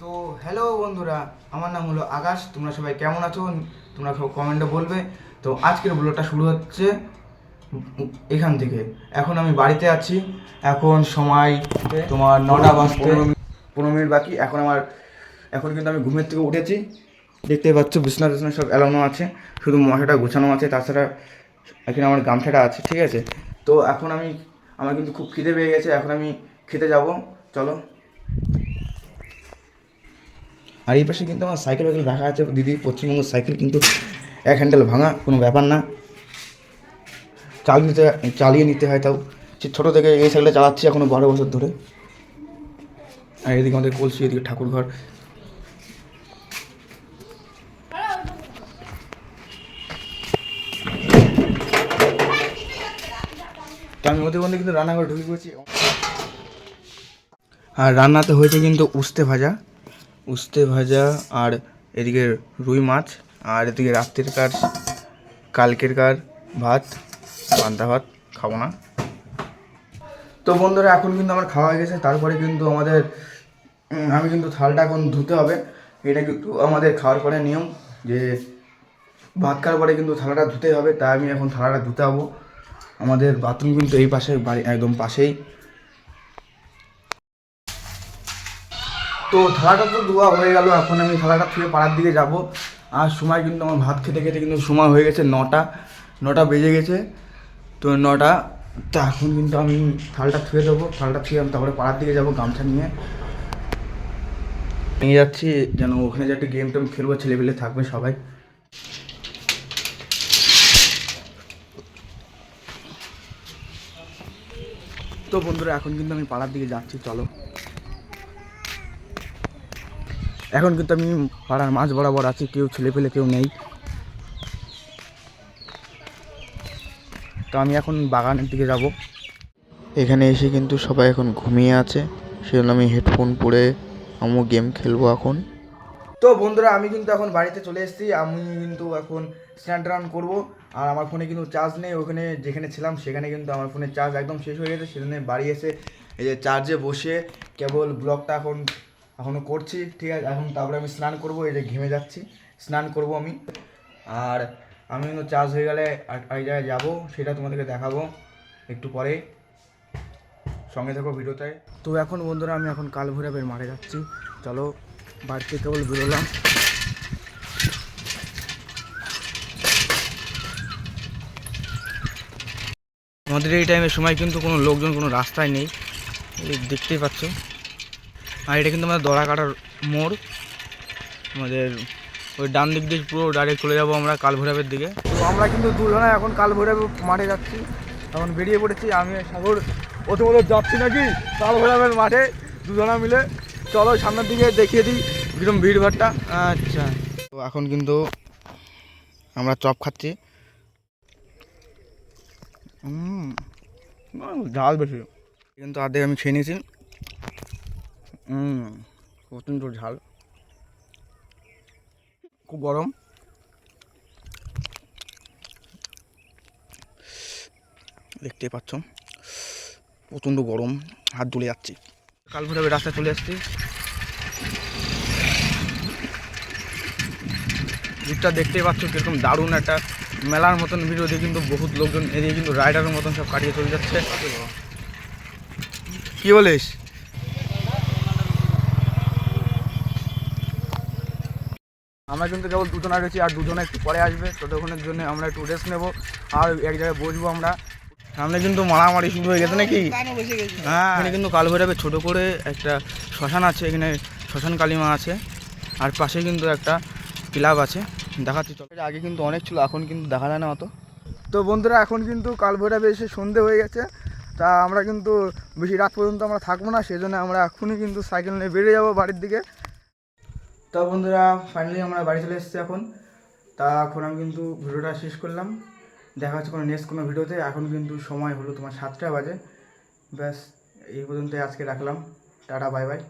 তো হ্যালো বন্ধুরা, আমার নাম হলো আকাশ। তোমরা সবাই কেমন আছো? তোমরা সব কমেন্টে বলবে। তো আজকের ব্লগটা শুরু হচ্ছে এখান থেকে। এখন আমি বাড়িতে আছি। এখন সময় তোমার নটা বাজতে। পনেরো মিনিট বাকি। এখন আমার, এখন কিন্তু আমি ঘুমের থেকে উঠেছি। দেখতে পাচ্ছ, বিছনা টিছনা সব এলানো আছে। শুধু মশাটা গোছানো আছে, তাছাড়া এখানে আমার গামছাটা আছে, ঠিক আছে? তো এখন আমি, আমার কিন্তু খুব খিদে পেয়ে গেছে। এখন আমি খেতে যাব। চলো। আর এই পাশে কিন্তু আমার সাইকেল ফাইকেল রাখা আছে। দিদি, পশ্চিমবঙ্গ সাইকেল কিন্তু এক হ্যান্ডেল ভাঙা, কোনো ব্যাপার না। চালিয়ে নিতে চালিয়ে নিতে হয় তাও। সে ছোটো থেকে এই সাইকেলটা চালাচ্ছি এখনও বারো বছর ধরে। আর এদিকে আমাদের কলসি, এদিকে ঠাকুর ঘর। আমি ওদের মধ্যে কিন্তু রান্নাঘরে ঢুকে পড়েছি। আর রান্নাতে হয়েছে কিন্তু উস্তে ভাজা। উস্তে ভাজা আর এদিকে রুই মাছ, আর এদিকে রাত্রের কার, কালকের কার ভাত, পান্তা ভাত খাব না। তো বন্ধুরা, এখন কিন্তু আমার খাওয়া হয়ে গেছে। তারপরে কিন্তু আমাদের আমি কিন্তু থালটা এখন ধুতে হবে। এটা কিন্তু আমাদের খাওয়ার পরে নিয়ম যে ভাত খাওয়ার পরে কিন্তু থালাটা ধুতে হবে। তাই আমি এখন থালাটা ধুতে হব। আমাদের বাথরুম কিন্তু এই পাশে, বাড়ি একদম পাশেই। তো থালাটা তো ধোয়া হয়ে গেল, এখন আমি থালাটা থুয়ে পাড়ার দিকে যাব। আর সময় কিন্তু আমার ভাত খেতে খেতে কিন্তু সময় হয়ে গেছে নটা নটা বেজে গেছে। তো নটা, তা এখন কিন্তু আমি থালটা থুয়ে দেবো, থালটা থুয়ে আমি তারপরে পাড়ার দিকে যাব গামছা নিয়ে। নিয়ে যাচ্ছি, যেন ওখানে যে একটা গেম টেম খেলব, ছেলেপেলে থাকবে সবাই। তো বন্ধুরা, এখন কিন্তু আমি পাড়ার দিকে যাচ্ছি, চলো। এখন কিন্তু আমি পাড়ার মাঝ বরাবর আছি কেউ ছেলে পেলে কেউ নেই। তো আমি এখন বাগানের দিকে যাব। এখানে এসে কিন্তু সবাই এখন ঘুমিয়ে আছে সেজন্য আমি হেডফোন পরে আমু গেম খেলব এখন। তো বন্ধুরা আমি কিন্তু এখন বাড়িতে চলে এসেছি আমি কিন্তু এখন স্ন্যাপ রান করব আর আমার ফোনে কিন্তু চার্জ নেই ওখানে যেখানে ছিলাম সেখানে কিন্তু আমার ফোনে চার্জ একদম শেষ হয়ে গেছে সেখানে বাড়ি এসে এই যে চার্জে বসে কেবল ব্লগটা এখন এখনও করছি, ঠিক আছে? এখন তারপরে আমি স্নান করব, এই যে ঘেমে যাচ্ছি। স্নান করব আমি। আর আমি কিন্তু চার্জ হয়ে গেলে আরেক জায়গায় যাব, সেটা তোমাদেরকে দেখাবো একটু পরে। সঙ্গে থাকো ভিডিওতে। তো এখন বন্ধুরা, আমি এখন কাল ভৈরবের মাঠে যাচ্ছি। চলো, বাড়িতে কেবল বেরোলাম। আমাদের এই টাইমের সময় কিন্তু কোনো লোকজন, কোনো রাস্তায় নেই। দেখতেই পাচ্ছ। আর এটা কিন্তু আমাদের দড়া কাটার মোড়। আমাদের ওই ডান দিক দিয়ে পুরো ডাইরেক্ট চলে যাব আমরা কাল ভৈরবের দিকে। তো আমরা কিন্তু দুজনে এখন কাল ভৈরব মাঠে যাচ্ছি। এখন বেরিয়ে পড়েছি আমি সাগর। প্রথমত যাচ্ছি নাকি? কাল ভৈরবের মাঠে দুজনা মিলে। চলো সামনের দিকে দেখিয়ে দিই কিরম ভিড় ভাড়টা। আচ্ছা। তো এখন কিন্তু আমরা চপ খাচ্ছি। ঝাল বেশি। কিন্তু আর্ধেক আমি খেয়ে নিয়েছি। প্রচণ্ড ঝাল? খুব গরম। দেখতেই পাচ্ছ, প্রচণ্ড গরম, হাত দুলে যাচ্ছি। কাল ভোরে রাস্তায় চলে আসছি। ভিড়টা দেখতেই পাচ্ছ, কীরকম দারুণ একটা মেলার মতন ভিড় ওদিকে কিন্তু বহুত লোকজন এদিকে কিন্তু রাইডারের মতন সব কাটিয়ে চলে যাচ্ছে। কি বলিস? আমরা কিন্তু কেবল দুজনা গেছি আর দুজনে একটু পরে আসবে। ততক্ষণের জন্য আমরা একটু রেস্ট নেব আর এক জায়গায় বসবো আমরা। সামনে কিন্তু মারামারি শুরু হয়ে গেছে নাকি? হ্যাঁ। এখানে কিন্তু কাল ভৈরবে ছোট করে একটা শ্মশান আছে এখানে শ্মশান কালিমা আছে। আর পাশে কিন্তু একটা ক্লাব আছে। দেখাচ্ছি চল। আগে কিন্তু অনেক ছিল এখন কিন্তু দেখা যায় না অত। তো বন্ধুরা এখন কিন্তু কাল ভৈরবে এসে সন্ধে হয়ে গেছে। তা আমরা কিন্তু বেশি রাত পর্যন্ত আমরা থাকব না সেই জন্য আমরা এখনই কিন্তু সাইকেল নিয়ে বেরিয়ে যাব বাড়ির দিকে। তো বন্ধুরা ফাইনালি আমরা বাড়ি চলে এসেছি এখন। তা এখন আমি কিন্তু ভিডিওটা শেষ করলাম। দেখা হচ্ছে কোনো নেক্সট কোনো ভিডিওতে। এখন কিন্তু সময় হলো তোমার সাতটা বাজে। ব্যাস, এই পর্যন্তই আজকে রাখলাম। Tata bye bye